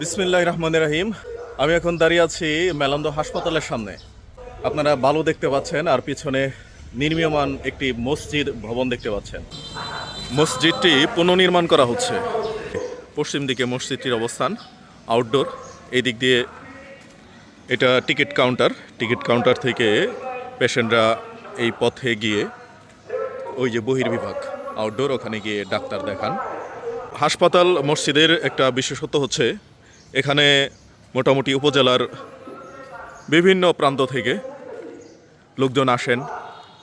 বিসমিল্লাহ রহমান রাহিম। আমি এখন দাঁড়িয়ে আছি মেলান্দ হাসপাতালের সামনে। আপনারা বালু দেখতে পাচ্ছেন আর পিছনে নির্মীয়মান একটি মসজিদ ভবন দেখতে পাচ্ছেন। মসজিদটি পুনর্নির্মাণ করা হচ্ছে। পশ্চিম দিকে মসজিদটির অবস্থান আউটডোর এই দিক দিয়ে এটা টিকিট কাউন্টার। টিকিট কাউন্টার থেকে পেশেন্টরা এই পথে গিয়ে ওই যে বহির্বিভাগ আউটডোর ওখানে গিয়ে ডাক্তার দেখান। হাসপাতাল মসজিদের একটা বিশেষত্ব হচ্ছে এখানে মোটামুটি উপজেলার বিভিন্ন প্রান্ত থেকে লোকজন আসেন,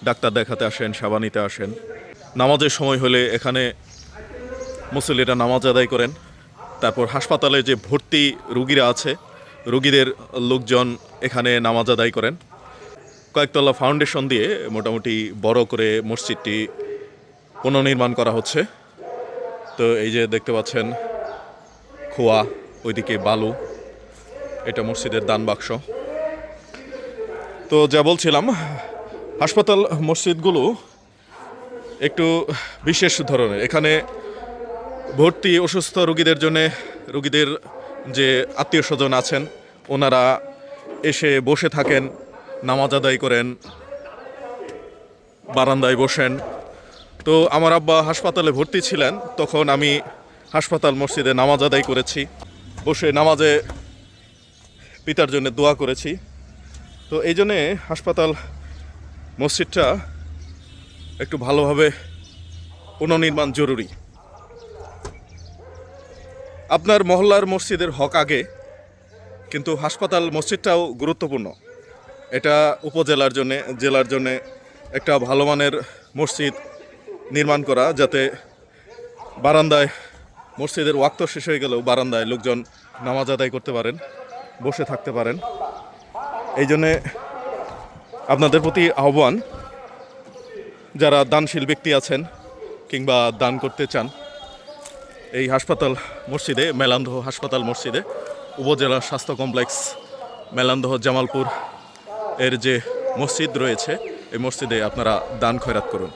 ডাক্তার দেখাতে আসেন, সেবা নিতে আসেন। নামাজের সময় হলে এখানে মুসল্লিরা নামাজ আদায় করেন। তারপর হাসপাতালে যে ভর্তি রুগীরা আছে, রুগীদের লোকজন এখানে নামাজ আদায় করেন। কয়েকতলা ফাউন্ডেশন দিয়ে মোটামুটি বড় করে মসজিদটি পুনর্নির্মাণ করা হচ্ছে। তো এই যে দেখতে পাচ্ছেন, খোয়া ওইদিকে বালু, এটা মসজিদের দান বাক্স। তো যা বলছিলাম, হাসপাতাল মসজিদগুলো একটু বিশেষ ধরনের। এখানে ভর্তি অসুস্থ রুগীদের জন্য রুগীদের যে আত্মীয় স্বজন আছেন, ওনারা এসে বসে থাকেন, নামাজ আদায় করেন, বারান্দায় বসেন। তো আমার আব্বা হাসপাতালে ভর্তি ছিলেন, তখন আমি হাসপাতাল মসজিদে নামাজ আদায় করেছি। বসে নামাজে পিতার জন্য দোয়া করেছি। তো এই জন্যে হাসপাতাল মসজিদটা একটু ভালোভাবে পুনর্নির্মাণ জরুরি। আপনার মহল্লার মসজিদের হক আগে, কিন্তু হাসপাতাল মসজিদটাও গুরুত্বপূর্ণ। এটা উপজেলার জন্য, জেলার জন্য একটা ভালো মানের মসজিদ নির্মাণ করা যাতে বারান্দায় মসজিদের ওয়াক্ত শেষ হয়ে গেলেও বারান্দায় লোকজন নামাজ আদায় করতে পারেন, বসে থাকতে পারেন। এই জন্যে আপনাদের প্রতি আহ্বান, যারা দানশীল ব্যক্তি আছেন কিংবা দান করতে চান, এই হাসপাতাল মসজিদে, মেলান্দহ হাসপাতাল মসজিদে, উপজেলা স্বাস্থ্য কমপ্লেক্স মেলান্দহ জামালপুর এর যে মসজিদ রয়েছে, এই মসজিদে আপনারা দান খয়রাত করুন।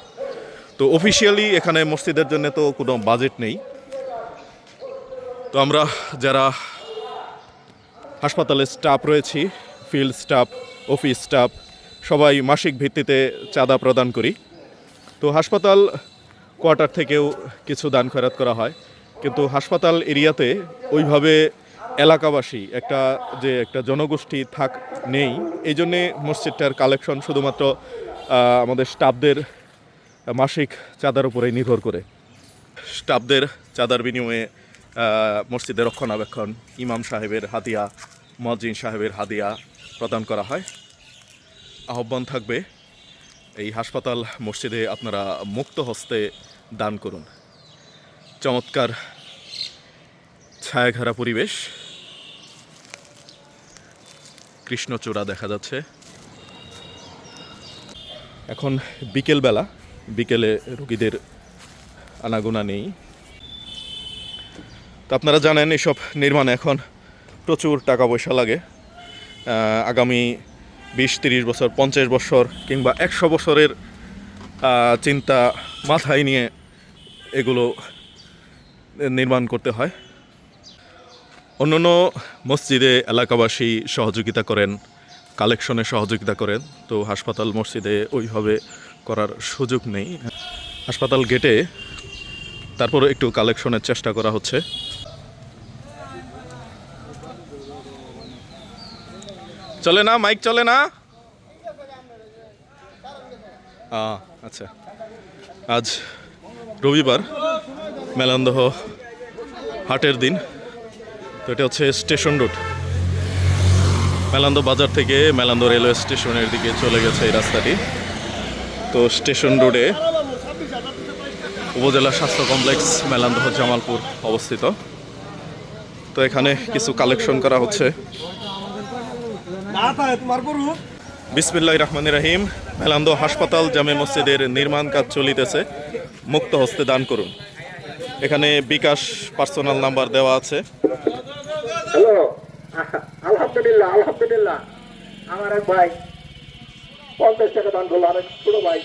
তো অফিসিয়ালি এখানে মসজিদের জন্য তো কোনো বাজেট নেই। তো আমরা যারা হাসপাতালে স্টাফ রয়েছি, ফিল্ড স্টাফ, অফিস স্টাফ, সবাই মাসিক ভিত্তিতে চাঁদা প্রদান করি। তো হাসপাতাল কোয়ার্টার থেকেও কিছু দান খয়রাত করা হয়। কিন্তু হাসপাতাল এরিয়াতে ওইভাবে এলাকাবাসী, একটা যে একটা জনগোষ্ঠী থাক নেই, এই জন্যে মসজিদটার কালেকশন শুধুমাত্র আমাদের স্টাফদের মাসিক চাঁদার উপরে নির্ভর করে। স্টাফদের চাঁদার বিনিময়ে মসজিদের রক্ষণাবেক্ষণ ইমাম সাহেবের হাদিয়া মজিন সাহেবের হাদিয়া প্রদান করা হয়। আহ্বান থাকবে, এই হাসপাতাল মসজিদে আপনারা মুক্ত হস্তে দান করুন। চমৎকার ছায়াঘেরা পরিবেশ। কৃষ্ণচূড়া দেখা যাচ্ছে। এখন বিকেলবেলা, বিকেলে রোগীদের আনাগোনা নেই। তো আপনারা জানেন এসব নির্মাণে এখন প্রচুর টাকা পয়সা লাগে। আগামী বিশ, তিরিশ বছর, পঞ্চাশ বছর কিংবা একশো বছরের চিন্তা মাথায় নিয়ে এগুলো নির্মাণ করতে হয়। অন্যান্য মসজিদে এলাকাবাসী সহযোগিতা করেন, কালেকশনে সহযোগিতা করেন, তো হাসপাতাল মসজিদে ওইভাবে করার সুযোগ নেই। হাসপাতাল গেটে তারপরে একটু কালেকশনের চেষ্টা করা হচ্ছে। চলে না, মাইক চলে না? আচ্ছা। আজ রবিবার, মেলান্দহ হাটের দিন। তো এটা হচ্ছে স্টেশন রোড মেলান্দ বাজার থেকে মেলান্দ রেলওয়ে স্টেশনের দিকে চলে গেছে এই রাস্তাটি। তো স্টেশন রোডে উপজেলা স্বাস্থ্য কমপ্লেক্স মেলান্দহ জামালপুর অবস্থিত। তো এখানে কিছু কালেকশন করা হচ্ছে। বিসমিল্লাহ রহমান রাহিম। মেলান্দ হাসপাতাল জামে মসজিদের নির্মাণ কাজ চলিতেছে। মুক্ত হস্তে দান করুন। এখানে বিকাশ পার্সোনাল নাম্বার দেওয়া আছে। হ্যালো। আলহামদুলিল্লাহ আলহামদুলিল্লাহ। আমার এক ভাই পঞ্চাশ টাকা দান করল আরেক ছোট ভাই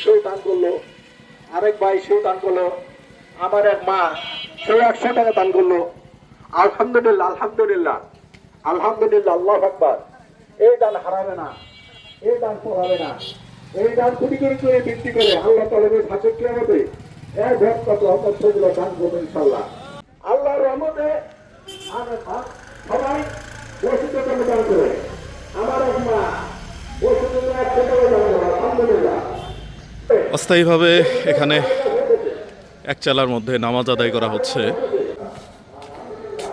সেও দান করল আরেক ভাই সেও দান করল আমার এক মা সেও একশো টাকা দান করল। আলহামদুলিল্লাহ আলহামদুলিল্লাহ। আলহামদুলিল্লাহ, আল্লাহ আকবার। এই দান হারাবে না, এই দান পড়াবে না। এই দান কোটি করে বৃদ্ধি করে আল্লাহ তালেবের কি হবে এক ভক্ত কত হকত সেগুলো ইনশাল্লাহ আল্লাহর রহমতে সবাই দান করে। আমার অস্থায়ীভাবে এখানে এক চালার মধ্যে নামাজ আদায় করা হচ্ছে।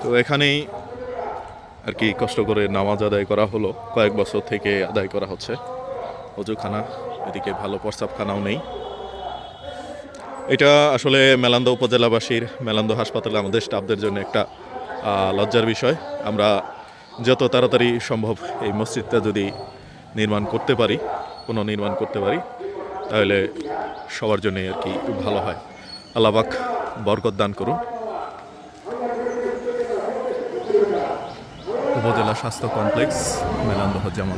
তো এখানেই আর কি কষ্ট করে নামাজ আদায় করা হলো। কয়েক বছর থেকে আদায় করা হচ্ছে। অজুখানা, এদিকে ভালো প্রস্রাবখানাও নেই। এটা আসলে মেলান্দ উপজেলাবাসীর, মেলান্দ হাসপাতালে আমাদের স্টাফদের জন্য একটা লজ্জার বিষয়। আমরা যত তাড়াতাড়ি সম্ভব এই মসজিদটা যদি নির্মাণ করতে পারি, পুনর্নির্মাণ করতে পারি, তাহলে সবার জন্য আর কি ভালো হয়। আল্লাহবাক বরকত দান করুন। উপজেলা স্বাস্থ্য কমপ্লেক্স, মেলান্দহ জামা।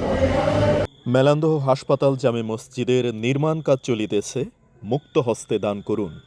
মেলান্দহ হাসপাতাল জামে মসজিদের নির্মাণ কাজ চলিতেছে। মুক্ত হস্তে দান করুন।